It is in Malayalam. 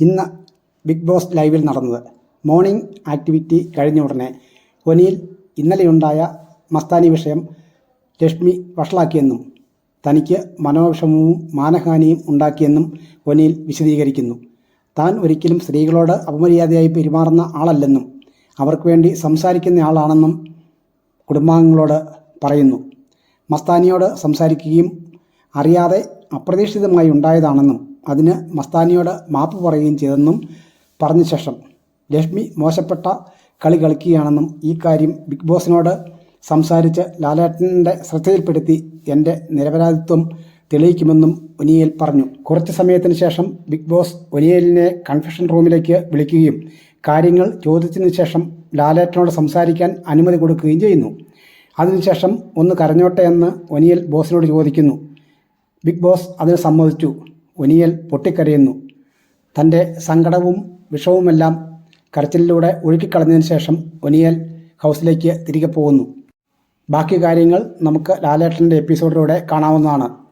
ഇന്ന് ബിഗ് ബോസ് ലൈവിൽ നടന്നത് മോർണിംഗ് ആക്ടിവിറ്റി കഴിഞ്ഞ ഉടനെ. ഒനിയിൽ ഇന്നലെയുണ്ടായ മസ്താനി വിഷയം ലക്ഷ്മി വഷളാക്കിയെന്നും തനിക്ക് മനോവിഷമവും മാനഹാനിയും ഉണ്ടാക്കിയെന്നും ഒനിയിൽ വിശദീകരിക്കുന്നു. താൻ ഒരിക്കലും സ്ത്രീകളോട് അപമര്യാദയായി പെരുമാറുന്ന ആളല്ലെന്നും അവർക്ക് വേണ്ടി സംസാരിക്കുന്ന ആളാണെന്നും കുടുംബാംഗങ്ങളോട് പറയുന്നു. മസ്താനിയോട് സംസാരിക്കുകയും അറിയാതെ അപ്രതീക്ഷിതമായി ഉണ്ടായതാണെന്നും അതിന് മസ്താനിയോട് മാപ്പ് പറയുകയും ചെയ്തെന്നും പറഞ്ഞ ശേഷം ലക്ഷ്മി മോശപ്പെട്ട കളി കളിക്കുകയാണെന്നും ഈ കാര്യം ബിഗ് ബോസിനോട് സംസാരിച്ച് ലാലേട്ടന്റെ ശ്രദ്ധയിൽപ്പെടുത്തി എന്റെ നിരപരാധിത്വം തെളിയിക്കുമെന്നും ഒനിയൽ പറഞ്ഞു. കുറച്ച് സമയത്തിന് ശേഷം ബിഗ് ബോസ് ഒനിയലിനെ കൺഫെഷൻ റൂമിലേക്ക് വിളിക്കുകയും കാര്യങ്ങൾ ചോദിച്ചതിന് ശേഷം ലാലേട്ടനോട് സംസാരിക്കാൻ അനുമതി കൊടുക്കുകയും ചെയ്യുന്നു. അതിനുശേഷം ഒന്ന് കരഞ്ഞോട്ടെ എന്ന് ഒനിയൽ ബോസിനോട് ചോദിക്കുന്നു. ബിഗ് ബോസ് അതിന് സമ്മതിച്ചു. ഒനിയൽ പൊട്ടിക്കരയുന്നു. തന്റെ സങ്കടവും വിഷവുമെല്ലാം കരച്ചിലിലൂടെ ഒഴുക്കിക്കളഞ്ഞതിന് ശേഷം ഒനിയൽ ഹൗസിലേക്ക് തിരികെ പോകുന്നു. ബാക്കി കാര്യങ്ങൾ നമുക്ക് ലാലേട്ടന്റെ എപ്പിസോഡിലൂടെ കാണാവുന്നതാണ്.